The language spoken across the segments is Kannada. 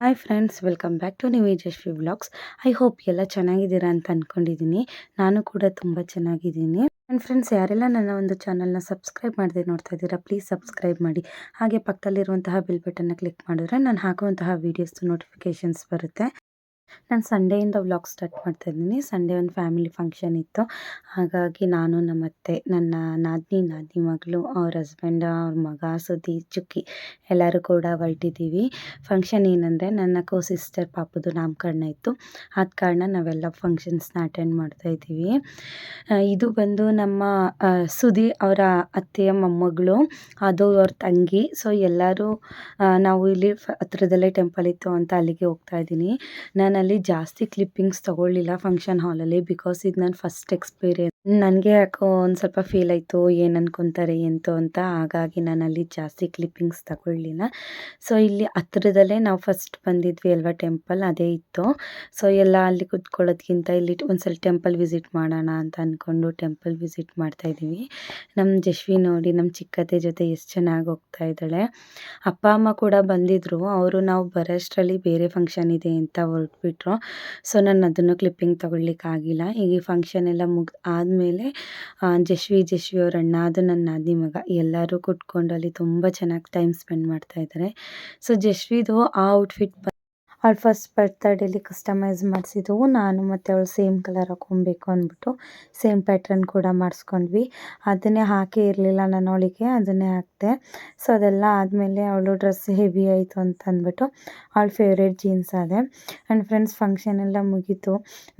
Hi friends welcome back to new Yashaswi blogs I hope ಎಲ್ಲ ಚೆನ್ನಾಗಿದ್ದೀರಾ ಅಂತ ಅಂದ್ಕೊಂಡಿದ್ದೀನಿ ನಾನು ಕೂಡ ತುಂಬ ಚೆನ್ನಾಗಿದ್ದೀನಿ. ಆ್ಯಂಡ್ ಫ್ರೆಂಡ್ಸ್ ಯಾರೆಲ್ಲ ನನ್ನ ಒಂದು ಚಾನಲ್ನ ಸಬ್ಸ್ಕ್ರೈಬ್ ಮಾಡದೆ ನೋಡ್ತಾ ಇದ್ದೀರಾ ಪ್ಲೀಸ್ ಸಬ್ಸ್ಕ್ರೈಬ್ ಮಾಡಿ. ಹಾಗೆ ಪಕ್ಕದಲ್ಲಿರುವಂತಹ ಬಿಲ್ ಬಟನ್ನ ಕ್ಲಿಕ್ ಮಾಡಿದ್ರೆ ನಾನು ಹಾಕುವಂತಹ ವೀಡಿಯೋಸ್ದು ನೋಟಿಫಿಕೇಷನ್ಸ್ ಬರುತ್ತೆ. ನಾನು ಸಂಡೇಯಿಂದ ವ್ಲಾಗ್ ಸ್ಟಾರ್ಟ್ ಮಾಡ್ತಾ ಇದ್ದೀನಿ. ಸಂಡೇ ಒಂದು ಫ್ಯಾಮಿಲಿ ಫಂಕ್ಷನ್ ಇತ್ತು. ಹಾಗಾಗಿ ನಾನು ನಮ್ಮ ಅತ್ತೆ ನನ್ನ ನಾದಿನಿ ನಾದಿನಿ ಮಗಳು, ಅವ್ರ ಹಸ್ಬೆಂಡ್ ಅವ್ರ ಮಗ ಸುದ್ದಿ ಚುಕ್ಕಿ ಎಲ್ಲರೂ ಕೂಡ ಹೊರಟಿದ್ದೀವಿ ಫಂಕ್ಷನ್ ಏನಂದರೆ ನನ್ನ ಕೋ ಸಿಸ್ಟರ್ ಪಾಪದು ನಾಮಕರಣ ಇತ್ತು. ಆದ ಕಾರಣ ನಾವೆಲ್ಲ ಫಂಕ್ಷನ್ಸ್ನ ಅಟೆಂಡ್ ಮಾಡ್ತಾ ಇದ್ದೀವಿ. ಇದು ಬಂದು ನಮ್ಮ ಸುದಿ ಅವರ ಅತ್ತೆಯ ಮೊಮ್ಮಗಳು, ಅದು ಅವ್ರ ತಂಗಿ. ಸೊ ಎಲ್ಲರೂ ನಾವು ಇಲ್ಲಿ ಹತ್ರದಲ್ಲೇ ಟೆಂಪಲ್ ಇತ್ತು ಅಂತ ಅಲ್ಲಿಗೆ ಹೋಗ್ತಾ ಇದ್ದೀನಿ. ನಾನು ಅಲ್ಲಿ ಜಾಸ್ತಿ ಕ್ಲಿಪ್ಪಿಂಗ್ಸ್ ತೊಗೊಳ್ಳಿಲ್ಲ ಫಂಕ್ಷನ್ ಹಾಲಲ್ಲಿ ಬಿಕಾಸ್ ಇದು ನನ್ನ ಫಸ್ಟ್ ಎಕ್ಸ್ಪೀರಿಯನ್ಸ್. ನನಗೆ ಯಾಕೋ ಒಂದು ಸ್ವಲ್ಪ ಫೀಲ್ ಆಯಿತು, ಏನು ಅನ್ಕೊತಾರೆ ಎಂತು ಅಂತ ಹಾಗಾಗಿ ನಾನು ಅಲ್ಲಿ ಜಾಸ್ತಿ ಕ್ಲಿಪ್ಪಿಂಗ್ಸ್ ತಗೊಳ್ಳಿಲ್ಲ. ಸೊ ಇಲ್ಲಿ ಹತ್ರದಲ್ಲೇ ನಾವು ಫಸ್ಟ್ ಬಂದಿದ್ವಿ ಅಲ್ವಾ ಟೆಂಪಲ್ ಅದೇ ಇತ್ತು. ಸೊ ಎಲ್ಲ ಅಲ್ಲಿ ಕುತ್ಕೊಳ್ಳೋದ್ಕಿಂತ ಇಲ್ಲಿ ಒಂದ್ಸಲ ಟೆಂಪಲ್ ವಿಸಿಟ್ ಮಾಡೋಣ ಅಂತ ಅಂದ್ಕೊಂಡು ಟೆಂಪಲ್ ವಿಸಿಟ್ ಮಾಡ್ತಾ ಇದ್ದೀವಿ. ನಮ್ಮ ಜಶ್ವಿ ನೋಡಿ ನಮ್ಮ ಚಿಕ್ಕತೆ ಜೊತೆ ಎಷ್ಟು ಚೆನ್ನಾಗಿ ಹೋಗ್ತಾ ಇದ್ದಾಳೆ. ಅಪ್ಪ, ಅಮ್ಮ ಕೂಡ ಬಂದಿದ್ರು. ಅವರು ನಾವು ಬರೋಷ್ಟರಲ್ಲಿ ಬೇರೆ ಫಂಕ್ಷನ್ ಇದೆ ಅಂತ ಹೊರಟ್ಬಿಟ್ರು ಸೊ, ನಾನು ಅದನ್ನು ಕ್ಲಿಪ್ಪಿಂಗ್ ತೊಗೊಳ್ಲಿಕ್ಕಾಗಿಲ್ಲ ಈಗ ಈ ಫಂಕ್ಷನ್ ಎಲ್ಲ ಮುಗ್ ಆದಮೇಲೆ ಜಶ್ವಿ ಜಶ್ವಿ ಅವ್ರ ಅಣ್ಣ ಅದು ನನ್ನ ನಾದಿ ಮಗ, ಎಲ್ಲರೂ ಕುಟ್ಕೊಂಡು ಅಲ್ಲಿ ತುಂಬ ಚೆನ್ನಾಗಿ ಟೈಮ್ ಸ್ಪೆಂಡ್ ಮಾಡ್ತಾ ಇದ್ದಾರೆ ಸೊ, ಜಶ್ವಿದು ಆ ಔಟ್ಫಿಟ್ ಅವಳು ಫಸ್ಟ್ ಬರ್ತಡೇಲಿ ಕಸ್ಟಮೈಸ್ ಮಾಡಿಸಿದ್ವು. ನಾನು ಮತ್ತು ಅವಳು ಸೇಮ್ ಕಲರ್ ಹಾಕೊಬೇಕು ಅಂದ್ಬಿಟ್ಟು ಸೇಮ್ ಪ್ಯಾಟ್ರನ್ ಕೂಡ ಮಾಡಿಸ್ಕೊಂಡ್ವಿ. ಅದನ್ನೇ ಹಾಕೇ ಇರಲಿಲ್ಲ ನಾನು ಅವಳಿಗೆ, ಅದನ್ನೇ ಹಾಕಿದೆ. ಸೊ ಅದೆಲ್ಲ ಆದಮೇಲೆ ಅವಳು ಡ್ರೆಸ್ ಹೆವಿ ಆಯಿತು ಅಂತ ಅಂದ್ಬಿಟ್ಟು ಅವಳ ಫೇವ್ರೇಟ್ ಜೀನ್ಸ್ ಅದೇ. ಆ್ಯಂಡ್ ಫ್ರೆಂಡ್ಸ್ ಫಂಕ್ಷನ್ ಎಲ್ಲ ಮುಗೀತು.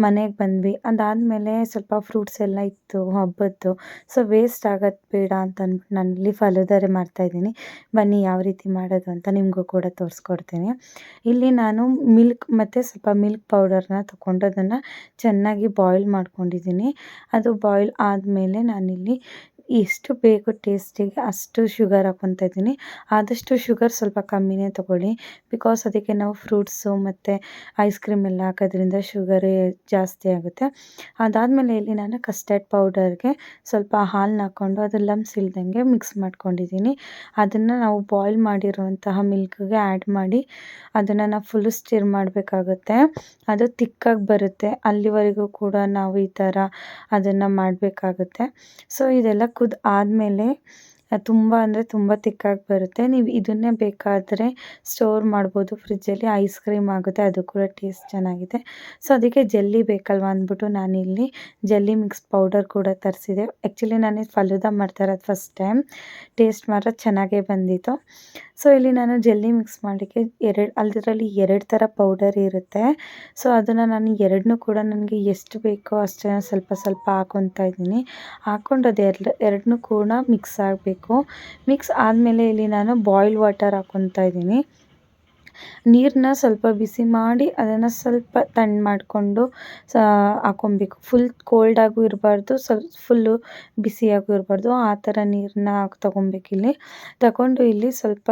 ಮನೆಗೆ ಬಂದ್ವಿ. ಅದಾದಮೇಲೆ ಸ್ವಲ್ಪ ಫ್ರೂಟ್ಸ್ ಎಲ್ಲ ಇತ್ತು, ಹಬ್ಬದ್ದು. ಸೊ ವೇಸ್ಟ್ ಆಗೋದು ಬೇಡ ಅಂತ ಅಂದ್ಬಿಟ್ಟು ನಾನು ಇಲ್ಲಿ ಫಲುದಾರೆ ಮಾಡ್ತಾಯಿದ್ದೀನಿ ಬನ್ನಿ ಯಾವ ರೀತಿ ಮಾಡೋದು ಅಂತ ನಿಮಗೂ ಕೂಡ ತೋರಿಸ್ಕೊಡ್ತೀನಿ. ಇಲ್ಲಿ ನಾನು ಮಿಲ್ಕ್ ಮತ್ತು ಸ್ವಲ್ಪ ಮಿಲ್ಕ್ ಪೌಡರ್ನ ತಗೊಂಡು ಅದನ್ನು ಚೆನ್ನಾಗಿ ಬಾಯ್ಲ್ ಮಾಡ್ಕೊಂಡಿದ್ದೀನಿ. ಅದು ಬಾಯ್ಲ್ ಆದಮೇಲೆ ನಾನಿಲ್ಲಿ ಎಷ್ಟು ಬೇಕು ಟೇಸ್ಟಿಗೆ ಅಷ್ಟು ಶುಗರ್ ಹಾಕ್ಕೊತಾ ಇದ್ದೀನಿ. ಆದಷ್ಟು ಶುಗರ್ ಸ್ವಲ್ಪ ಕಮ್ಮಿನೇ ತೊಗೊಳ್ಳಿ. ಬಿಕಾಸ್ ಅದಕ್ಕೆ ನಾವು ಫ್ರೂಟ್ಸು ಮತ್ತು ಐಸ್ ಕ್ರೀಮ್ ಎಲ್ಲ ಹಾಕೋದ್ರಿಂದ ಶುಗರೇ ಜಾಸ್ತಿ ಆಗುತ್ತೆ. ಅದಾದಮೇಲೆ ಇಲ್ಲಿ ನಾನು ಕಸ್ಟರ್ಡ್ ಪೌಡರ್ಗೆ ಸ್ವಲ್ಪ ಹಾಲನ್ನ ಹಾಕ್ಕೊಂಡು ಅದು ಲಮ್ಸ್ ಇಲ್ದಂಗೆ ಮಿಕ್ಸ್ ಮಾಡ್ಕೊಂಡಿದ್ದೀನಿ. ಅದನ್ನು ನಾವು ಬಾಯ್ಲ್ ಮಾಡಿರುವಂತಹ ಮಿಲ್ಕ್ಗೆ ಆ್ಯಡ್ ಮಾಡಿ ಅದನ್ನು ನಾವು ಫುಲ್ ಸ್ಟಿರ್ ಮಾಡಬೇಕಾಗುತ್ತೆ. ಅದು ತಿಕ್ಕಾಗಿ ಬರುತ್ತೆ. ಅಲ್ಲಿವರೆಗೂ ಕೂಡ ನಾವು ಈ ಥರ ಅದನ್ನು ಮಾಡಬೇಕಾಗುತ್ತೆ. ಸೊ ಇದೆಲ್ಲ ಕುದ್ದು ಆದಮೇಲೆ ತುಂಬ ಅಂದರೆ ತುಂಬ ತಿಕ್ಕಾಗಿ ಬರುತ್ತೆ. ನೀವು ಇದನ್ನೇ ಬೇಕಾದರೆ ಸ್ಟೋರ್ ಮಾಡ್ಬೋದು. ಫ್ರಿಜ್ಜಲ್ಲಿ ಐಸ್ ಕ್ರೀಮ್ ಆಗುತ್ತೆ. ಅದು ಕೂಡ ಟೇಸ್ಟ್ ಚೆನ್ನಾಗಿದೆ. ಸೊ ಅದಕ್ಕೆ ಜೆಲ್ಲಿ ಬೇಕಲ್ವ ಅಂದ್ಬಿಟ್ಟು ನಾನಿಲ್ಲಿ ಜೆಲ್ಲಿ ಮಿಕ್ಸ್ ಪೌಡರ್ ಕೂಡ ತರಿಸಿದೆ. ಆ್ಯಕ್ಚುಲಿ ನಾನು ಫಲೂದಾ ಮಾಡ್ತಾ ಇರೋದು ಫಸ್ಟ್ ಟೈಮ್ ಟೇಸ್ಟ್ ಮಾತ್ರ ಚೆನ್ನಾಗೇ ಬಂದಿತ್ತು. ಸೊ ಇಲ್ಲಿ ನಾನು ಜೆಲ್ಲಿ ಮಿಕ್ಸ್ ಮಾಡಲಿಕ್ಕೆ ಎರಡು ಅದರಲ್ಲಿ ಎರಡು ಥರ ಪೌಡರ್ ಇರುತ್ತೆ. ಸೊ ಅದನ್ನು ನಾನು ಎರಡನ್ನೂ ಕೂಡ ನನಗೆ ಎಷ್ಟು ಬೇಕೋ ಅಷ್ಟು ಸ್ವಲ್ಪ ಸ್ವಲ್ಪ ಹಾಕೊತಾ ಇದ್ದೀನಿ. ಹಾಕೊಂಡು ಎರಡು, ಎರಡನ್ನೂ ಕೂಡ ಮಿಕ್ಸ್ ಆಗಬೇಕು. ಮಿಕ್ಸ್ ಆದಮೇಲೆ ಇಲ್ಲಿ ನಾನು ಬಾಯ್ಲ್ ವಾಟರ್ ಹಾಕ್ಕೊತಾ ಇದ್ದೀನಿ. ನೀರನ್ನ ಸ್ವಲ್ಪ ಬಿಸಿ ಮಾಡಿ ಅದನ್ನು ಸ್ವಲ್ಪ ತಣ್ಣ ಮಾಡಿಕೊಂಡು, ಸ ಹಾಕೊಬೇಕು ಫುಲ್ ಕೋಲ್ಡಾಗೂ ಇರಬಾರ್ದು, ಸ್ವಲ್ಪ ಫುಲ್ಲು ಬಿಸಿಯಾಗೂ ಇರಬಾರ್ದು. ಆ ಥರ ನೀರನ್ನ ತಗೊಬೇಕಿಲ್ಲಿ ತಗೊಂಡು ಇಲ್ಲಿ ಸ್ವಲ್ಪ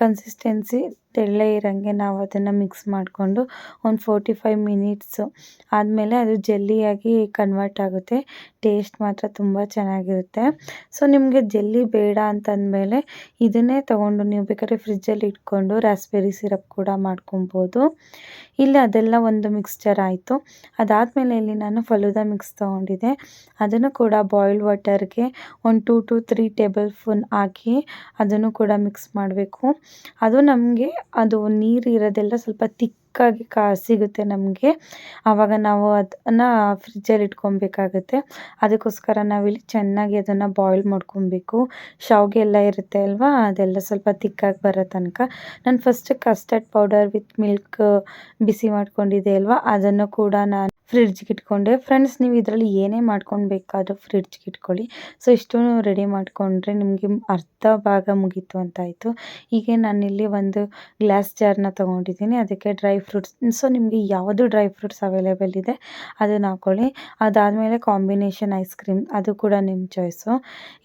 ಕನ್ಸಿಸ್ಟೆನ್ಸಿ ತೆಳ್ಳೇ ಇರೋಂಗೆ ನಾವು ಅದನ್ನು ಮಿಕ್ಸ್ ಮಾಡಿಕೊಂಡು ಒಂದು ಫೋರ್ಟಿ ಫೈವ್ ಮಿನಿಟ್ಸು ಆದಮೇಲೆ ಅದು ಜೆಲ್ಲಿಯಾಗಿ ಕನ್ವರ್ಟ್ ಆಗುತ್ತೆ. ಟೇಸ್ಟ್ ಮಾತ್ರ ತುಂಬ ಚೆನ್ನಾಗಿರುತ್ತೆ. ಸೊ ನಿಮಗೆ ಜೆಲ್ಲಿ ಬೇಡ ಅಂತಂದಮೇಲೆ ಇದನ್ನೇ ತೊಗೊಂಡು ನೀವು ಬೇಕಾದ್ರೆ ಫ್ರಿಜ್ಜಲ್ಲಿ ಇಟ್ಕೊಂಡು ರಾಸ್ಬೆರಿ ಸಿರಪ್ ಕೂಡ ಮಾಡ್ಕೊಬೋದು. ಇಲ್ಲಿ ಅದೆಲ್ಲ ಒಂದು ಮಿಕ್ಸ್ಚರ್ ಆಯಿತು. ಅದಾದಮೇಲೆ ಇಲ್ಲಿ ನಾನು ಫಲೂದ ಮಿಕ್ಸ್ ತೊಗೊಂಡಿದ್ದೆ. ಅದನ್ನು ಕೂಡ ಬಾಯ್ಲ್ಡ್ ವಾಟರ್ಗೆ ಒಂದು two to three tablespoon ಹಾಕಿ ಅದನ್ನು ಕೂಡ ಮಿಕ್ಸ್ ಮಾಡಬೇಕು. ಅದು ನಮಗೆ ಅದು ನೀರು ಇರೋದೆಲ್ಲ ಸ್ವಲ್ಪ ತಿಕ್ಕಾಗಿ ಕಾ, ಸಿಗುತ್ತೆ ನಮಗೆ. ಆವಾಗ ನಾವು ಅದನ್ನು ಫ್ರಿಜ್ಜಲ್ಲಿ ಇಟ್ಕೊಬೇಕಾಗುತ್ತೆ. ಅದಕ್ಕೋಸ್ಕರ ನಾವಿಲ್ಲಿ ಚೆನ್ನಾಗಿ ಅದನ್ನು ಬಾಯ್ಲ್ ಮಾಡ್ಕೊಬೇಕು. ಶಾವಿಗೆ ಎಲ್ಲ ಇರುತ್ತೆ ಅಲ್ವಾ? ಅದೆಲ್ಲ ಸ್ವಲ್ಪ ತಿಕ್ಕಾಗಿ ಬರೋ ತನಕ. ನಾನು first custard powder with milk ಬಿಸಿ ಮಾಡ್ಕೊಂಡಿದ್ದೆ ಅಲ್ವಾ? ಅದನ್ನು ಕೂಡ ನಾನು ಫ್ರಿಡ್ಜ್ಗೆ ಇಟ್ಕೊಂಡೆ. ಫ್ರೆಂಡ್ಸ್ ನೀವು ಇದರಲ್ಲಿ ಏನೇ ಮಾಡ್ಕೊಂಡು ಬೇಕಾದರೂ ಫ್ರಿಡ್ಜ್ಗೆ ಇಟ್ಕೊಳ್ಳಿ. ಸೊ ಇಷ್ಟೂ ರೆಡಿ ಮಾಡಿಕೊಂಡ್ರೆ ನಿಮಗೆ ಅರ್ಧ ಭಾಗ ಮುಗೀತು ಅಂತಾಯಿತು ಹೀಗೆ ನಾನಿಲ್ಲಿ ಒಂದು ಗ್ಲಾಸ್ ಜಾರ್ನ ತೊಗೊಂಡಿದ್ದೀನಿ. ಅದಕ್ಕೆ ಡ್ರೈ ಫ್ರೂಟ್ಸ್ ಸೊ ನಿಮಗೆ ಯಾವುದು ಡ್ರೈ ಫ್ರೂಟ್ಸ್ ಅವೈಲೇಬಲ್ ಇದೆ, ಅದನ್ನು ಹಾಕ್ಕೊಳ್ಳಿ ಅದಾದಮೇಲೆ ಕಾಂಬಿನೇಷನ್ ಐಸ್ ಕ್ರೀಮ್ ಅದು ಕೂಡ ನಿಮ್ಮ ಚಾಯ್ಸು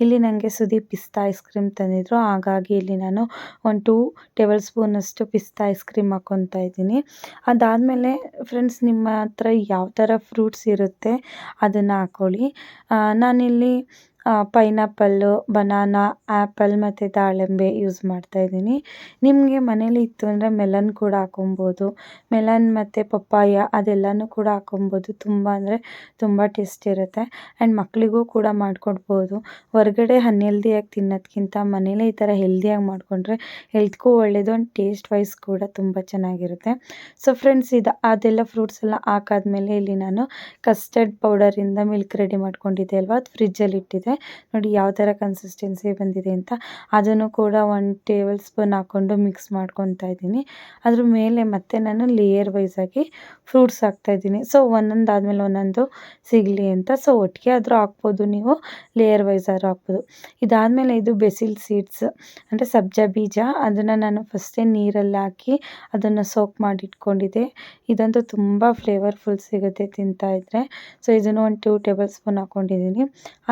ಇಲ್ಲಿ ನನಗೆ ಸುದೀಪ್ ಪಿಸ್ತಾ ಐಸ್ ಕ್ರೀಮ್ ತಂದಿದ್ರು. ಹಾಗಾಗಿ ಇಲ್ಲಿ ನಾನು ಒಂದು ಟೂ ಟೇಬಲ್ ಸ್ಪೂನಷ್ಟು ಪಿಸ್ತಾ ಐಸ್ ಕ್ರೀಮ್ ಹಾಕ್ಕೊತಾ ಇದ್ದೀನಿ. ಅದಾದಮೇಲೆ ಫ್ರೆಂಡ್ಸ್ ನಿಮ್ಮ ಹತ್ರ ಯಾವ ಥರ ಫ್ರೂಟ್ಸ್ ಇರುತ್ತೆ. ಅದನ್ನು ಹಾಕ್ಕೊಳ್ಳಿ ನಾನಿಲ್ಲಿ ಪೈನಾಪಲ್ಲು, ಬನಾನಾ ಆ್ಯಪಲ್ ಮತ್ತು ದಾಳಿಂಬೆ ಯೂಸ್ ಮಾಡ್ತಾಯಿದ್ದೀನಿ ನಿಮಗೆ ಮನೇಲಿ ಇತ್ತು ಅಂದರೆ ಮೆಲನ್ ಕೂಡ ಹಾಕೊಬೋದು. ಮೆಲನ್ ಮತ್ತು ಪಪ್ಪಾಯ ಅದೆಲ್ಲನೂ ಕೂಡ ಹಾಕೊಬೋದು. ತುಂಬ ಅಂದರೆ ತುಂಬ ಟೇಸ್ಟ್ ಇರುತ್ತೆ. ಆ್ಯಂಡ್ ಮಕ್ಕಳಿಗೂ ಕೂಡ ಮಾಡಿಕೊಡ್ಬೋದು. ಹೊರಗಡೆ ಅನ್ಹೆಲ್ದಿಯಾಗಿ ತಿನ್ನೋದ್ಕಿಂತ ಮನೇಲೇ ಈ ಥರ ಹೆಲ್ದಿಯಾಗಿ ಮಾಡಿಕೊಂಡ್ರೆ ಹೆಲ್ತ್ಗೂ ಒಳ್ಳೆಯದು ಆ್ಯಂಡ್ ಟೇಸ್ಟ್ ವೈಸ್ ಕೂಡ ತುಂಬ ಚೆನ್ನಾಗಿರುತ್ತೆ. ಸೊ ಫ್ರೆಂಡ್ಸ್, ಇದು ಅದೆಲ್ಲ ಫ್ರೂಟ್ಸ್ ಎಲ್ಲ ಹಾಕಾದ್ಮೇಲೆ ಇಲ್ಲಿ ನಾನು ಕಸ್ಟರ್ಡ್ ಪೌಡರಿಂದ ಮಿಲ್ಕ್ ರೆಡಿ ಮಾಡ್ಕೊಂಡಿದ್ದೆ ಅಲ್ವಾ? ಅದು ಫ್ರಿಜ್ಜಲ್ಲಿ ಇಟ್ಟಿದ್ದೆ. ನೋಡಿ ಯಾವ ಥರ ಕನ್ಸಿಸ್ಟೆನ್ಸಿ ಬಂದಿದೆ ಅಂತ. ಅದನ್ನು ಕೂಡ ಒಂದು ಟೇಬಲ್ ಸ್ಪೂನ್ ಹಾಕ್ಕೊಂಡು ಮಿಕ್ಸ್ ಮಾಡ್ಕೊತಾ ಇದ್ದೀನಿ. ಅದ್ರ ಮೇಲೆ ಮತ್ತೆ ನಾನು ಲೇಯರ್ ವೈಸ್ ಆಗಿ ಫ್ರೂಟ್ಸ್ ಹಾಕ್ತಾಯಿದ್ದೀನಿ ಸೊ ಒಂದೊಂದು ಆದಮೇಲೆ ಒಂದೊಂದು ಸಿಗಲಿ ಅಂತ. ಸೊ ಒಟ್ಟಿಗೆ ಆದರೂ ಹಾಕ್ಬೋದು ನೀವು ಲೇಯರ್ ವೈಸ್ ಆದರೂ ಹಾಕ್ಬೋದು. ಇದಾದಮೇಲೆ ಇದು ಬೆಸಿಲ್ ಸೀಡ್ಸ್ ಅಂದರೆ ಸಬ್ಜಾ ಬೀಜ. ಅದನ್ನು ನಾನು ಫಸ್ಟೇ ನೀರಲ್ಲಿ ಹಾಕಿ ಅದನ್ನು ಸೋಕ್ ಮಾಡಿ ಇಟ್ಕೊಂಡಿದ್ದೆ ಇದಂತೂ ತುಂಬ ಫ್ಲೇವರ್ಫುಲ್ ಸಿಗುತ್ತೆ ತಿಂತಾ ಇದ್ರೆ. ಸೊ ಇದನ್ನು ಒಂದು ಟೂ ಟೇಬಲ್ ಸ್ಪೂನ್ ಹಾಕ್ಕೊಂಡಿದ್ದೀನಿ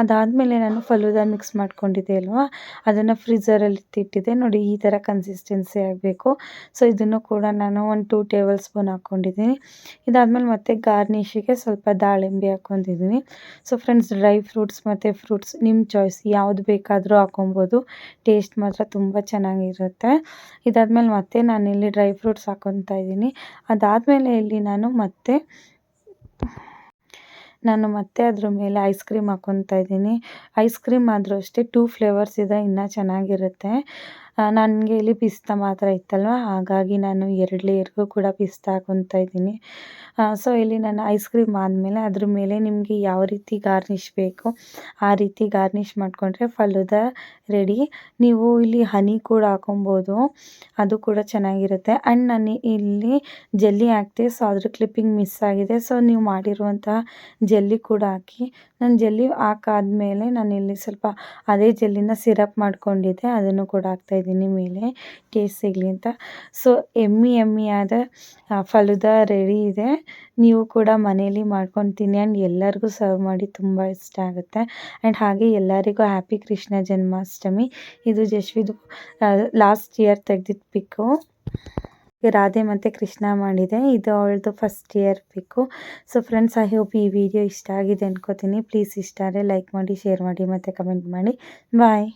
ಅದಾದಮೇಲೆ ನಾನು ಫಲೂದ ಮಿಕ್ಸ್ ಮಾಡ್ಕೊಂಡಿದ್ದೆ ಅಲ್ವಾ? ಅದನ್ನು ಫ್ರೀಝರಲ್ಲಿ ಇಟ್ಟಿದ್ದೆ. ನೋಡಿ, ಈ ಥರ ಕನ್ಸಿಸ್ಟೆನ್ಸಿ ಆಗಬೇಕು. ಸೊ ಇದನ್ನು ಕೂಡ ನಾನು ಒಂದು ಟೂ ಟೇಬಲ್ ಸ್ಪೂನ್ ಹಾಕ್ಕೊಂಡಿದ್ದೀನಿ ಇದಾದಮೇಲೆ ಮತ್ತೆ ಗಾರ್ನಿಷಿಗೆ ಸ್ವಲ್ಪ ದಾಳಿಂಬೆ ಹಾಕ್ಕೊಂಡಿದ್ದೀನಿ ಸೊ ಫ್ರೆಂಡ್ಸ್ ಡ್ರೈ ಫ್ರೂಟ್ಸ್ ಮತ್ತು ಫ್ರೂಟ್ಸ್ ನಿಮ್ಮ ಚಾಯ್ಸ್ ಯಾವುದು ಬೇಕಾದರೂ ಹಾಕೊಬೋದು. ಟೇಸ್ಟ್ ಮಾತ್ರ ತುಂಬ ಚೆನ್ನಾಗಿರುತ್ತೆ. ಇದಾದಮೇಲೆ ಮತ್ತೆ ನಾನಿಲ್ಲಿ ಡ್ರೈ ಫ್ರೂಟ್ಸ್ ಹಾಕ್ಕೊತಾ ಇದ್ದೀನಿ. ಅದಾದಮೇಲೆ ಇಲ್ಲಿ ನಾನು ಮತ್ತೆ ನಾನು ಮತ್ತೆ ಅದ್ರ ಮೇಲೆ ಐಸ್ ಕ್ರೀಮ್ ಹಾಕ್ಕೊತಾ ಇದ್ದೀನಿ. ಐಸ್ ಕ್ರೀಮ್ ಆದರೂ ಅಷ್ಟೇ ಟೂ ಫ್ಲೇವರ್ಸ್ ಇದೆ, ಇನ್ನೂ ಚೆನ್ನಾಗಿರುತ್ತೆ. ನನಗೆ ಇಲ್ಲಿ ಪಿಸ್ತಾ ಮಾತ್ರ ಇತ್ತಲ್ವ? ಹಾಗಾಗಿ ನಾನು ಎರಡು ಲೇಯರ್ಗೂ ಕೂಡ ಪಿಸ್ತಾ ಹಾಕೊತಾ ಇದ್ದೀನಿ. ಸೊ ಇಲ್ಲಿ ನಾನು ಐಸ್ ಕ್ರೀಮ್ ಆದಮೇಲೆ ಅದ್ರ ಮೇಲೆ ನಿಮಗೆ ಯಾವ ರೀತಿ ಗಾರ್ನಿಷ್ ಬೇಕು, ಆ ರೀತಿ ಗಾರ್ನಿಷ್ ಮಾಡಿಕೊಂಡ್ರೆ ಫಲೂದ ರೆಡಿ ನೀವು ಇಲ್ಲಿ ಹನಿ ಕೂಡ ಹಾಕೊಬೋದು, ಅದು ಕೂಡ ಚೆನ್ನಾಗಿರುತ್ತೆ. ಆ್ಯಂಡ್ ನಾನು ಇಲ್ಲಿ ಜೆಲ್ಲಿ ಹಾಕ್ತೆ ಸೊ ಅದ್ರ ಕ್ಲಿಪ್ಪಿಂಗ್ ಮಿಸ್ ಆಗಿದೆ. ಸೊ ನೀವು ಮಾಡಿರುವಂತಹ ಜೆಲ್ಲಿ ಕೂಡ ಹಾಕಿ, ನಾನು ಜೆಲ್ಲಿ ಹಾಕಾದ್ಮೇಲೆ ನಾನು ಇಲ್ಲಿ ಸ್ವಲ್ಪ ಅದೇ ಜೆಲ್ಲಿನ ಸಿರಪ್ ಮಾಡ್ಕೊಂಡಿದ್ದೆ, ಅದನ್ನು ಕೂಡ ಹಾಕ್ತಾಯಿದ್ದೀನಿ ಮೇಲೆ ಟೇಸ್ಟ್ ಸಿಗಲಿ ಅಂತ. ಸೊ ಎಮ್ಮಿ ಎಮ್ಮಿಯಾದ ಫಲೂದ ರೆಡಿ ಇದೆ. ನೀವು ಕೂಡ ಮನೇಲಿ ಮಾಡ್ಕೊಂಡು ತಿನ್ನಿ ಆ್ಯಂಡ್ ಎಲ್ಲರಿಗೂ ಸರ್ವ್ ಮಾಡಿ ತುಂಬ ಇಷ್ಟ ಆಗುತ್ತೆ. ಆ್ಯಂಡ್ ಹಾಗೆ ಎಲ್ಲರಿಗೂ ಹ್ಯಾಪಿ ಕೃಷ್ಣ ಜನ್ಮಾಷ್ಟಮಿ. ಇದು ಜಶ್ವಿದು ಲಾಸ್ಟ್ ಇಯರ್ ತೆಗೆದಿದ್ದ ಪಿಕ್ಕು ರಾಧೆ ಮತ್ತು ಕೃಷ್ಣ ಮಾಡಿದೆ. ಇದು ಅವಳದು first year pic so friends I hope ಈ ವಿಡಿಯೋ ಇಷ್ಟ ಆಗಿದೆ ಅನ್ಕೋತೀನಿ. ಪ್ಲೀಸ್ ಇಷ್ಟ ಆದರೆ ಲೈಕ್ ಮಾಡಿ ಶೇರ್ ಮಾಡಿ ಮತ್ತು ಕಮೆಂಟ್ ಮಾಡಿ. ಬಾಯ್